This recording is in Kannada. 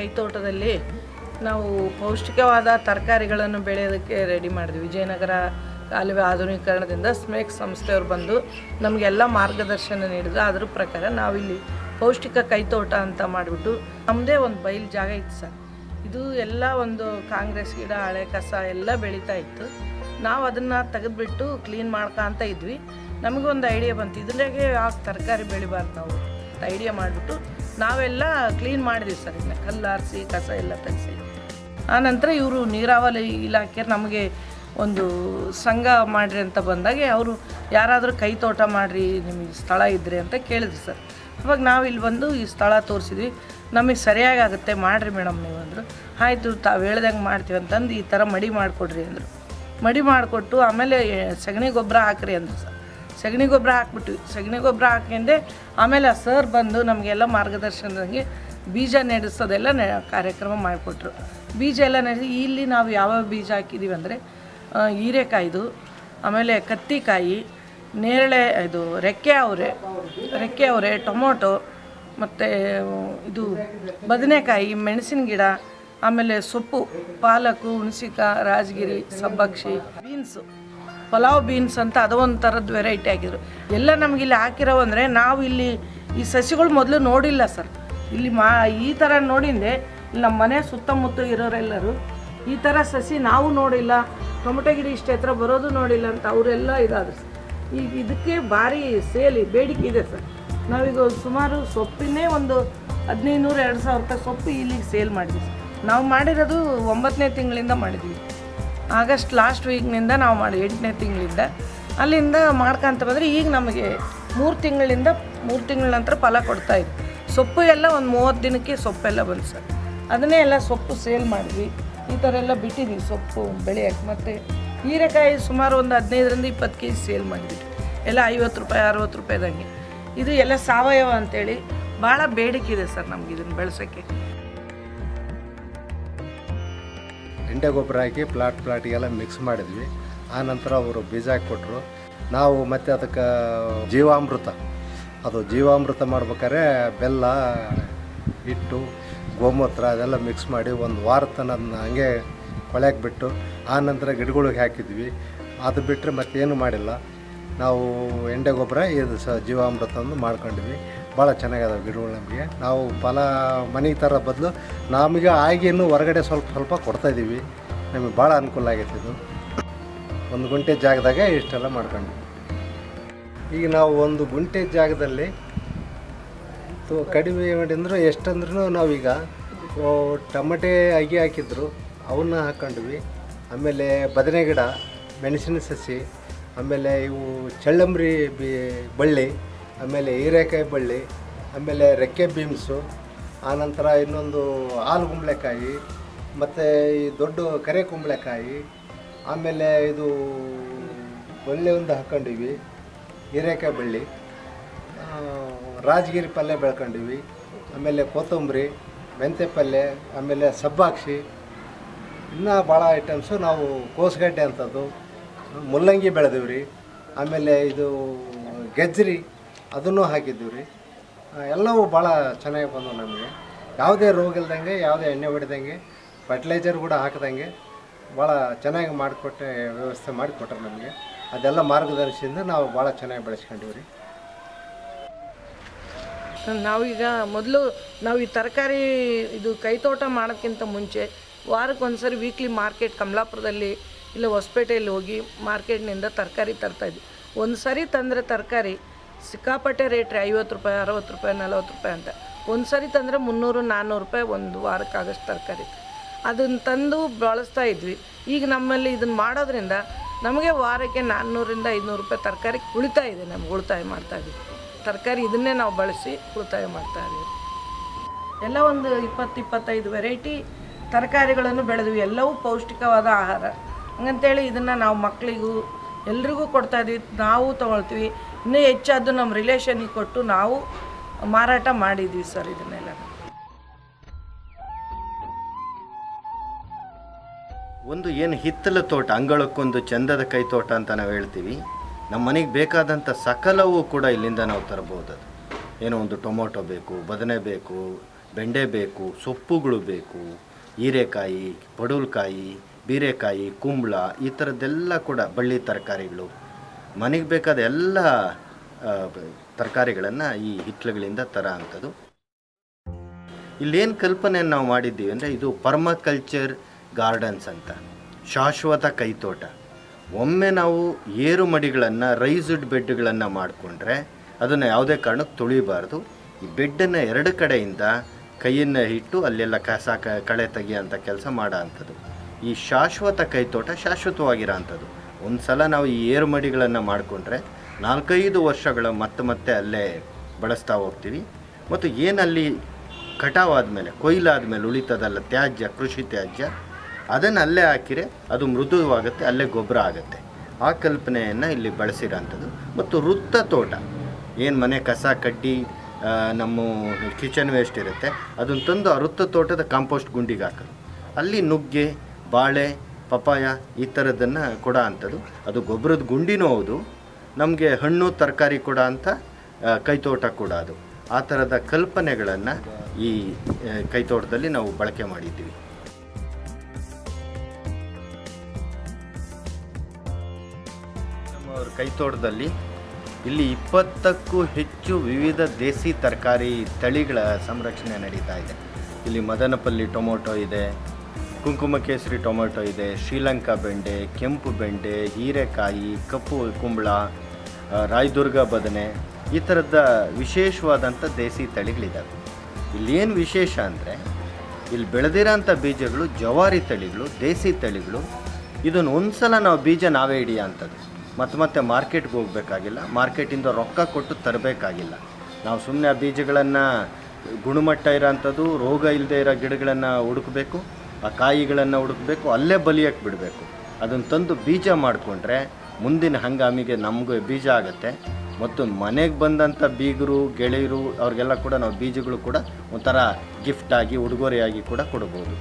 ಕೈತೋಟದಲ್ಲಿ ನಾವು ಪೌಷ್ಟಿಕವಾದ ತರಕಾರಿಗಳನ್ನು ಬೆಳೆಯೋದಕ್ಕೆ ರೆಡಿ ಮಾಡಿದ್ವಿ. ವಿಜಯನಗರ ಕಾಲುವೆ ಆಧುನೀಕರಣದಿಂದ ಸ್ಮೇಕ್ ಸಂಸ್ಥೆಯವರು ಬಂದು ನಮಗೆಲ್ಲ ಮಾರ್ಗದರ್ಶನ ನೀಡಿದ್ರು. ಅದ್ರ ಪ್ರಕಾರ ನಾವಿಲ್ಲಿ ಪೌಷ್ಟಿಕ ಕೈತೋಟ ಅಂತ ಮಾಡಿಬಿಟ್ಟು ನಮ್ಮದೇ ಒಂದು ಬಯಲು ಜಾಗ ಇತ್ತು ಸರ್. ಇದು ಎಲ್ಲ ಒಂದು ಕಾಂಗ್ರೆಸ್ ಗಿಡ, ಹಳೆ ಕಸ ಎಲ್ಲ ಬೆಳೀತಾ ಇತ್ತು. ನಾವು ಅದನ್ನು ತೆಗೆದುಬಿಟ್ಟು ಕ್ಲೀನ್ ಮಾಡ್ಕೊಂತ ಇದ್ವಿ. ನಮಗೊಂದು ಐಡಿಯಾ ಬಂತು. ಇದ್ರಾಗೆ ಯಾವ ತರಕಾರಿ ಬೆಳಿಬಾರ್ದು ನಾವು ಐಡಿಯಾ ಮಾಡಿಬಿಟ್ಟು ನಾವೆಲ್ಲ ಕ್ಲೀನ್ ಮಾಡಿದ್ವಿ ಸರ್ ಇದನ್ನ ಕಲ್ಲಾರಿಸಿ ಕಸ ಎಲ್ಲ ತೆಗೆಸಿ. ಆನಂತರ ಇವರು ನೀರಾವರಿ ಇಲಾಖೆ ನಮಗೆ ಒಂದು ಸಂಘ ಮಾಡಿರಿ ಅಂತ ಬಂದಾಗ ಅವರು ಯಾರಾದರೂ ಕೈ ತೋಟ ಮಾಡಿರಿ, ನಿಮಗೆ ಸ್ಥಳ ಇದ್ರಿ ಅಂತ ಕೇಳಿದ್ರು ಸರ್. ಅವಾಗ ನಾವು ಇಲ್ಲಿ ಬಂದು ಈ ಸ್ಥಳ ತೋರಿಸಿದ್ವಿ. ನಮಗೆ ಸರಿಯಾಗಿ ಆಗುತ್ತೆ, ಮಾಡಿರಿ ಮೇಡಮ್ ನೀವು ಅಂದರು. ಆಯಿತು, ತಾವು ಹೇಳ್ದಂಗೆ ಮಾಡ್ತೀವಿ ಅಂತಂದು ಈ ಥರ ಮಡಿ ಮಾಡಿಕೊಡ್ರಿ ಅಂದರು. ಮಡಿ ಮಾಡಿಕೊಟ್ಟು ಆಮೇಲೆ ಸಗಣಿ ಗೊಬ್ಬರ ಹಾಕ್ರಿ ಅಂದರು ಸರ್. ಸಗಣಿ ಗೊಬ್ಬರ ಹಾಕ್ಬಿಟ್ವಿ ಸಗಣಿ ಗೊಬ್ಬರ ಹಾಕಿಂದೆ ಆಮೇಲೆ ಆ ಸರ್ ಬಂದು ನಮಗೆಲ್ಲ ಮಾರ್ಗದರ್ಶನದಂಗೆ ಬೀಜ ನೆಡೆಸೋದೆಲ್ಲ ನೆ, ಕಾರ್ಯಕ್ರಮ ಮಾಡಿಕೊಟ್ರು. ಬೀಜ ಎಲ್ಲ ನೆಡೆಸಿ, ಇಲ್ಲಿ ನಾವು ಯಾವ್ಯಾವ ಬೀಜ ಹಾಕಿದ್ದೀವಿ ಅಂದರೆ ಹೀರೆಕಾಯ್ದು, ಆಮೇಲೆ ಕತ್ತಿಕಾಯಿ, ನೇರಳೆ, ಇದು ರೆಕ್ಕೆ ಅವರೆ ರೆಕ್ಕೆ ಅವರೆ, ಟೊಮೊಟೊ, ಮತ್ತು, ಇದು ಬದನೆಕಾಯಿ, ಮೆಣಸಿನ ಗಿಡ, ಆಮೇಲೆ ಸೊಪ್ಪು, ಪಾಲಕು, ಹುಣಸಿಕಾಯಿ, ರಾಜಗಿರಿ ಸಬ್ಬಕ್ಷಿ ಬೀನ್ಸು. ಪಲಾವ್ ಬೀನ್ಸ್ ಅಂತ ಅದು ಒಂದು ಥರದ ವೆರೈಟಿ ಆಗಿದ್ರು. ಎಲ್ಲ ನಮ್ಗೆ ಇಲ್ಲಿ ಹಾಕಿರೋ ಅಂದರೆ ನಾವು ಇಲ್ಲಿ ಈ ಸಸಿಗಳು ಮೊದಲು ನೋಡಿಲ್ಲ ಸರ್. ಇಲ್ಲಿ ಮಾ, ಈ ಥರ ನೋಡಿಂದೆ ಇಲ್ಲಿ ನಮ್ಮ ಮನೆ ಸುತ್ತಮುತ್ತ ಇರೋರೆಲ್ಲರೂ ಈ ಥರ ಸಸಿ ನಾವು ನೋಡಿಲ್ಲ, ಟೊಮೊಟೊ ಗಿಡ ಇಷ್ಟು ಹತ್ರ ಬರೋದು ನೋಡಿಲ್ಲ ಅಂತ ಅವರೆಲ್ಲ ಇದಾದ್ರು ಸರ್. ಈಗ ಇದಕ್ಕೆ ಭಾರಿ ಸೇಲಿ ಬೇಡಿಕೆ ಇದೆ ಸರ್. ನಾವೀಗ ಸುಮಾರು ಸೊಪ್ಪಿನೇ ಒಂದು ಹದಿನೈದು ನೂರು ಎರಡು ಸಾವಿರ ರೂಪಾಯಿ ಸೊಪ್ಪು ಇಲ್ಲಿಗೆ ಸೇಲ್ ಮಾಡಿದ್ವಿ. ನಾವು ಮಾಡಿರೋದು ಒಂಬತ್ತನೇ ತಿಂಗಳಿಂದ ಮಾಡಿದ್ವಿ. ಆಗಸ್ಟ್ ಲಾಸ್ಟ್ ವೀಕ್ನಿಂದ ನಾವು ಮಾಡಿ ಎಂಟನೇ ತಿಂಗಳಿಂದ. ಅಲ್ಲಿಂದ ಮಾಡ್ಕೊಂತ ಬಂದರೆ ಈಗ ನಮಗೆ ಮೂರು ತಿಂಗಳಿಂದ, ಮೂರು ತಿಂಗಳ ನಂತರ ಫಲ ಕೊಡ್ತಾ ಇದೆ. ಸೊಪ್ಪು ಎಲ್ಲ ಒಂದು ಮೂವತ್ತು ದಿನಕ್ಕೆ ಸೊಪ್ಪೆಲ್ಲ ಬಂತು ಸರ್. ಅದನ್ನೇ ಎಲ್ಲ ಸೊಪ್ಪು ಸೇಲ್ ಮಾಡಿದ್ವಿ. ಈ ಥರ ಎಲ್ಲ ಬಿಟ್ಟಿದ್ವಿ ಸೊಪ್ಪು ಬೆಳೆಯೋಕ್ಕೆ ಮತ್ತು ಹೀರೆಕಾಯಿ ಸುಮಾರು ಒಂದು ಹದಿನೈದರಿಂದ ಇಪ್ಪತ್ತು ಕೆ ಜಿ ಸೇಲ್ ಮಾಡಿದ್ವಿ. ಎಲ್ಲ ಐವತ್ತು ರೂಪಾಯಿ, ಅರವತ್ತು ರೂಪಾಯಿದಂಗೆ. ಇದು ಎಲ್ಲ ಸಾವಯವ ಅಂತೇಳಿ. ಭಾಳ ಬೇಡಿಕೆ ಇದೆ ಸರ್ ನಮ್ಗೆ ಇದನ್ನು ಬೆಳೆಸೋಕ್ಕೆ. ಎಂಡೆ ಗೊಬ್ಬರ ಹಾಕಿ ಪ್ಲಾಟ್ ಪ್ಲಾಟಿಗೆಲ್ಲ ಮಿಕ್ಸ್ ಮಾಡಿದ್ವಿ. ಆ ನಂತರ ಅವರು ಬೀಜ ಹಾಕ್ಕೊಟ್ರು. ನಾವು ಮತ್ತೆ ಅದಕ್ಕೆ ಜೀವಾಮೃತ. ಅದು ಜೀವಾಮೃತ ಮಾಡ್ಬೇಕಾದ್ರೆ ಬೆಲ್ಲ, ಹಿಟ್ಟು, ಗೋಮೂತ್ರ ಅದೆಲ್ಲ ಮಿಕ್ಸ್ ಮಾಡಿ ಒಂದು ವಾರ ತನ ಅದನ್ನ ಹಂಗೆ ಕೊಳೆಯಕ್ಕೆ ಬಿಟ್ಟು ಆ ನಂತರ ಗಿಡಗಳಿಗೆ ಹಾಕಿದ್ವಿ. ಅದು ಬಿಟ್ಟರೆ ಮತ್ತೇನು ಮಾಡಿಲ್ಲ. ನಾವು ಎಂಡೆ ಗೊಬ್ಬರ, ಇದು ಸ ಜೀವಾಮೃತವನ್ನು ಮಾಡ್ಕೊಂಡ್ವಿ ಭಾಳ ಚೆನ್ನಾಗಿದಾವೆ ಗಿಡಗಳು ನಮಗೆ. ನಾವು ಫಲ ಮನೆಗೆ ತರೋ ಬದಲು ನಮಗೆ ಆಗಿನೂ ಹೊರಗಡೆ ಸ್ವಲ್ಪ ಸ್ವಲ್ಪ ಕೊಡ್ತಾ ಇದ್ದೀವಿ. ನಮಗೆ ಭಾಳ ಅನುಕೂಲ ಆಗೈತೆ ಇದು. ಒಂದು ಗುಂಟೆ ಜಾಗದಾಗ ಇಷ್ಟೆಲ್ಲ ಮಾಡ್ಕೊಂಡ್ವಿ ಈಗ ನಾವು ಒಂದು ಗುಂಟೆ ಜಾಗದಲ್ಲಿ ಕಡಿಮೆ ಮಾಡಿದ್ರು ಎಷ್ಟಂದ್ರೂ ನಾವೀಗ ಟಮಟೆ ಅಗಿ ಹಾಕಿದ್ರು. ಅವನ್ನ ಹಾಕ್ಕೊಂಡ್ವಿ ಆಮೇಲೆ ಬದನೆ ಗಿಡ, ಮೆಣಸಿನ ಸಸಿ, ಆಮೇಲೆ ಇವು ಚಳ್ಳಂಬ್ರಿ ಬಿ, ಬಳ್ಳಿ ಆಮೇಲೆ ಹೀರೆಕಾಯಿ ಬಳ್ಳಿ, ಆಮೇಲೆ ರೆಕ್ಕೆ ಬೀನ್ಸು ಆನಂತರ ಇನ್ನೊಂದು ಹಾಲು ಕುಂಬಳಕಾಯಿ, ಮತ್ತು ಈ ದೊಡ್ಡ ಕರೆ ಕುಂಬಳಕಾಯಿ, ಆಮೇಲೆ ಇದು ಬಳ್ಳಿ ಒಂದು ಹಾಕ್ಕೊಂಡಿವಿ ಹೀರೆಕಾಯಿ ಬಳ್ಳಿ ರಾಜಗಿರಿ ಪಲ್ಯ ಬೆಳ್ಕೊಂಡಿವಿ, ಆಮೇಲೆ ಕೊತ್ತಂಬರಿ ಮೆಂತೆ ಪಲ್ಯ, ಆಮೇಲೆ ಸಬ್ಬಾಕ್ಷಿ, ಇನ್ನೂ ಭಾಳ ಐಟಮ್ಸು ನಾವು ಕೋಸುಗಡ್ಡೆ ಅಂಥದ್ದು, ಮುಲ್ಲಂಗಿ ಬೆಳೆದಿವಿ ರೀ ಆಮೇಲೆ ಇದು ಗೆಜ್ಜರಿ ಅದನ್ನು ಹಾಕಿದ್ದೀವಿ ರೀ. ಎಲ್ಲವೂ ಭಾಳ ಚೆನ್ನಾಗಿ ಬಂದವು ನಮಗೆ. ಯಾವುದೇ ರೋಗ ಇಲ್ದಂಗೆ, ಯಾವುದೇ ಎಣ್ಣೆ ಹೊಡೆದಂಗೆ ಫರ್ಟಿಲೈಜರ್ ಕೂಡ ಹಾಕದಂಗೆ ಭಾಳ ಚೆನ್ನಾಗಿ ಮಾಡಿಕೊಟ್ಟೆ, ವ್ಯವಸ್ಥೆ ಮಾಡಿಕೊಟ್ರು ನಮಗೆ. ಅದೆಲ್ಲ ಮಾರ್ಗದರ್ಶಿಯಿಂದ ನಾವು ಭಾಳ ಚೆನ್ನಾಗಿ ಬೆಳೆಸ್ಕೊಂಡಿವಿ ರೀ. ನಾವೀಗ ಮೊದಲು ನಾವು ಈ ತರಕಾರಿ ಇದು ಕೈತೋಟ ಮಾಡೋಕ್ಕಿಂತ ಮುಂಚೆ ವಾರಕ್ಕೆ ಒಂದ್ಸರಿ ವೀಕ್ಲಿ ಮಾರ್ಕೆಟ್ ಕಮಲಾಪುರದಲ್ಲಿ ಇಲ್ಲ ಹೊಸಪೇಟೆಯಲ್ಲಿ ಹೋಗಿ ಮಾರ್ಕೆಟ್ನಿಂದ ತರಕಾರಿ ತರ್ತಾಯಿದ್ವಿ ಒಂದು ಸರಿ ತಂದರೆ ತರಕಾರಿ ಸಿಕ್ಕಾಪಟ್ಟೆ ರೇಟ್ ರೀ ಐವತ್ತು ರೂಪಾಯಿ, ಅರವತ್ತು ರೂಪಾಯಿ, ನಲವತ್ತು ರೂಪಾಯಿ ಅಂತ. ಒಂದು ಸರಿ ತಂದರೆ ಮುನ್ನೂರು ನಾನ್ನೂರು ರೂಪಾಯಿ ಒಂದು ವಾರಕ್ಕಾಗಷ್ಟು ತರಕಾರಿ. ಅದನ್ನು ತಂದು ಬಳಸ್ತಾ ಇದ್ವಿ. ಈಗ ನಮ್ಮಲ್ಲಿ ಇದನ್ನು ಮಾಡೋದ್ರಿಂದ ನಮಗೆ ವಾರಕ್ಕೆ ನಾನ್ನೂರಿಂದ ಐದುನೂರು ರೂಪಾಯಿ ತರಕಾರಿ ಉಳಿತಾಯ ಇದೆ ನಮ್ಗೆ ಉಳಿತಾಯ ಮಾಡ್ತಾ ಇದ್ವಿ ತರಕಾರಿ ಇದನ್ನೇ ನಾವು ಬಳಸಿ ಉಳಿತಾಯ ಮಾಡ್ತಾ ಇದ್ದೀವಿ. ಎಲ್ಲ ಒಂದು ಇಪ್ಪತ್ತು, ಇಪ್ಪತ್ತೈದು ವೆರೈಟಿ ತರಕಾರಿಗಳನ್ನು ಬೆಳೆದ್ವಿ. ಎಲ್ಲವೂ ಪೌಷ್ಟಿಕವಾದ ಆಹಾರ. ಹಂಗಂತೇಳಿ ಇದನ್ನು ನಾವು ಮಕ್ಕಳಿಗೂ ಎಲ್ರಿಗೂ ಕೊಡ್ತಾ ಇದ್ವಿ. ನಾವು ತೊಗೊಳ್ತೀವಿ. ಇನ್ನೂ ಹೆಚ್ಚಾದ್ದು ನಮ್ಮ ರಿಲೇಷನಿಗೆ ಕೊಟ್ಟು ನಾವು ಮಾರಾಟ ಮಾಡಿದ್ವಿ ಸರ್ ಇದನ್ನೆಲ್ಲ. ಒಂದು ಏನು ಹಿತ್ತಲ ತೋಟ, ಅಂಗಳಕ್ಕೊಂದು ಚಂದದ ಕೈ ತೋಟ ಅಂತ ನಾವು ಹೇಳ್ತೀವಿ. ನಮ್ಮ ಮನೆಗೆ ಬೇಕಾದಂಥ ಸಕಲವೂ ಕೂಡ ಇಲ್ಲಿಂದ ನಾವು ತರಬಹುದು ಅದು. ಏನೋ ಒಂದು ಟೊಮೊಟೊ ಬೇಕು, ಬದನೆ ಬೇಕು, ಬೆಂಡೆ ಬೇಕು, ಸೊಪ್ಪುಗಳು ಬೇಕು, ಹೀರೆಕಾಯಿ, ಪಡುಲ್ಕಾಯಿ, ಬೀರೆಕಾಯಿ, ಕುಂಬಳ, ಈ ಥರದ್ದೆಲ್ಲ ಕೂಡ ಬಳ್ಳಿ ತರಕಾರಿಗಳು. ಮನೆಗೆ ಬೇಕಾದ ಎಲ್ಲ ತರಕಾರಿಗಳನ್ನು ಈ ಹಿಟ್ಲುಗಳಿಂದ ತರ ಅಂಥದ್ದು ಇಲ್ಲೇನು ಕಲ್ಪನೆಯನ್ನು ನಾವು ಮಾಡಿದ್ದೀವಿ ಅಂದರೆ ಇದು ಪರ್ಮಕಲ್ಚರ್ ಗಾರ್ಡನ್ಸ್ ಅಂತ, ಶಾಶ್ವತ ಕೈತೋಟ. ಒಮ್ಮೆ ನಾವು ಏರು ಮಡಿಗಳನ್ನು ರೈಸ್ಡ್ ಬೆಡ್ಗಳನ್ನು ಮಾಡಿಕೊಂಡ್ರೆ ಅದನ್ನು ಯಾವುದೇ ಕಾರಣಕ್ಕೆ ತುಳಿಬಾರ್ದು. ಈ ಬೆಡ್ಡನ್ನು ಎರಡು ಕಡೆಯಿಂದ ಕೈಯನ್ನು ಇಟ್ಟು ಅಲ್ಲೆಲ್ಲ ಕಸ ಕಳೆ ತೆಗಿಯೋಂಥ ಕೆಲಸ ಮಾಡೋ ಅಂಥದ್ದು. ಈ ಶಾಶ್ವತ ಕೈತೋಟ ಶಾಶ್ವತವಾಗಿರೋ ಅಂಥದ್ದು. ಒಂದು ಸಲ ನಾವು ಈ ಏರುಮಡಿಗಳನ್ನು ಮಾಡಿಕೊಂಡ್ರೆ ನಾಲ್ಕೈದು ವರ್ಷಗಳ ಮತ್ತೆ ಮತ್ತೆ ಅಲ್ಲೇ ಬಳಸ್ತಾ ಹೋಗ್ತೀವಿ. ಮತ್ತು ಏನಲ್ಲಿ ಕಟಾವಾದ್ಮೇಲೆ, ಕೊಯ್ಲಾದ್ಮೇಲೆ ಉಳಿತದಲ್ಲ ತ್ಯಾಜ್ಯ, ಕೃಷಿ ತ್ಯಾಜ್ಯ, ಅದನ್ನು ಅಲ್ಲೇ ಹಾಕಿರೆ ಅದು ಮೃದುವಾಗುತ್ತೆ, ಅಲ್ಲೇ ಗೊಬ್ಬರ ಆಗುತ್ತೆ. ಆ ಕಲ್ಪನೆಯನ್ನು ಇಲ್ಲಿ ಬಳಸಿರೋಂಥದ್ದು ಮತ್ತು ವೃತ್ತ ತೋಟ, ಏನು ಮನೆ ಕಸ ಕಡ್ಡಿ ನಮ್ಮ ಕಿಚನ್ ವೇಸ್ಟ್ ಇರುತ್ತೆ, ಅದನ್ನು ತಂದು ಆ ವೃತ್ತ ತೋಟದ ಕಾಂಪೋಸ್ಟ್ ಗುಂಡಿಗೆ ಹಾಕೋದು. ಅಲ್ಲಿ ನುಗ್ಗೆ, ಬಾಳೆ ಪಪಾಯ ಈ ಥರದ್ದನ್ನು ಕೊಡೋ ಅಂಥದ್ದು ಅದು ಗೊಬ್ಬರದ ಗುಂಡಿನೂ ಹೌದು. ನಮಗೆ ಹಣ್ಣು, ತರಕಾರಿ ಕೂಡ ಅಂತ ಕೈತೋಟ ಕೂಡ ಅದು. ಆ ಥರದ ಕಲ್ಪನೆಗಳನ್ನು ಈ ಕೈತೋಟದಲ್ಲಿ ನಾವು ಬಳಕೆ ಮಾಡಿದ್ದೀವಿ. ನಮ್ಮ ಕೈತೋಟದಲ್ಲಿ ಇಲ್ಲಿ ಇಪ್ಪತ್ತಕ್ಕೂ ಹೆಚ್ಚು ವಿವಿಧ ದೇಸಿ ತರಕಾರಿ ತಳಿಗಳ ಸಂರಕ್ಷಣೆ ನಡೀತಾ ಇದೆ. ಇಲ್ಲಿ ಮದನಪಲ್ಲಿ ಟೊಮೊಟೊ ಇದೆ ಕುಂಕುಮ ಕೇಸರಿ ಟೊಮೊಟೊ ಇದೆ, ಶ್ರೀಲಂಕಾ ಬೆಂಡೆ, ಕೆಂಪು ಬೆಂಡೆ, ಹೀರೆಕಾಯಿ, ಕಪ್ಪು ಕುಂಬಳ ರಾಯದುರ್ಗ ಬದನೆ, ಈ ಥರದ ವಿಶೇಷವಾದಂಥ ದೇಸಿ ತಳಿಗಳಿದ್ದಾವೆ ಇಲ್ಲೇನು ವಿಶೇಷ ಅಂದರೆ, ಇಲ್ಲಿ ಬೆಳೆದಿರೋಂಥ ಬೀಜಗಳು ಜವಾರಿ ತಳಿಗಳು, ದೇಸಿ ತಳಿಗಳು. ಇದನ್ನು ಒಂದ್ಸಲ ನಾವು ಬೀಜ ನಾವೇ ಹಿಡಿಯೋ ಅಂಥದ್ದು ಮತ್ತೆ ಮತ್ತೆ ಮಾರ್ಕೆಟ್ಗೆ ಹೋಗಬೇಕಾಗಿಲ್ಲ, ಮಾರ್ಕೆಟಿಂದ ರೊಕ್ಕ ಕೊಟ್ಟು ತರಬೇಕಾಗಿಲ್ಲ. ನಾವು ಸುಮ್ಮನೆ ಆ ಬೀಜಗಳನ್ನು ಗುಣಮಟ್ಟ ಇರೋಂಥದ್ದು, ರೋಗ ಇಲ್ಲದೆ ಇರೋ ಗಿಡಗಳನ್ನು ಹುಡುಕಬೇಕು. ಆ ಕಾಯಿಗಳನ್ನು ಹುಡುಕಬೇಕು, ಅಲ್ಲೇ ಬಲಿಯಕ್ಕೆ ಬಿಡಬೇಕು ಅದನ್ನು ತಂದು ಬೀಜ ಮಾಡಿಕೊಂಡ್ರೆ ಮುಂದಿನ ಹಂಗಾಮಿಗೆ ನಮಗೂ ಬೀಜ ಆಗುತ್ತೆ. ಮತ್ತು ಮನೆಗೆ ಬಂದಂಥ ಬೀಗರು, ಗೆಳೆಯರು ಅವ್ರಿಗೆಲ್ಲ ಕೂಡ ನಾವು ಬೀಜಗಳು ಕೂಡ ಒಂಥರ ಗಿಫ್ಟಾಗಿ ಉಡುಗೊರೆಯಾಗಿ ಕೂಡ ಕೊಡ್ಬೋದು.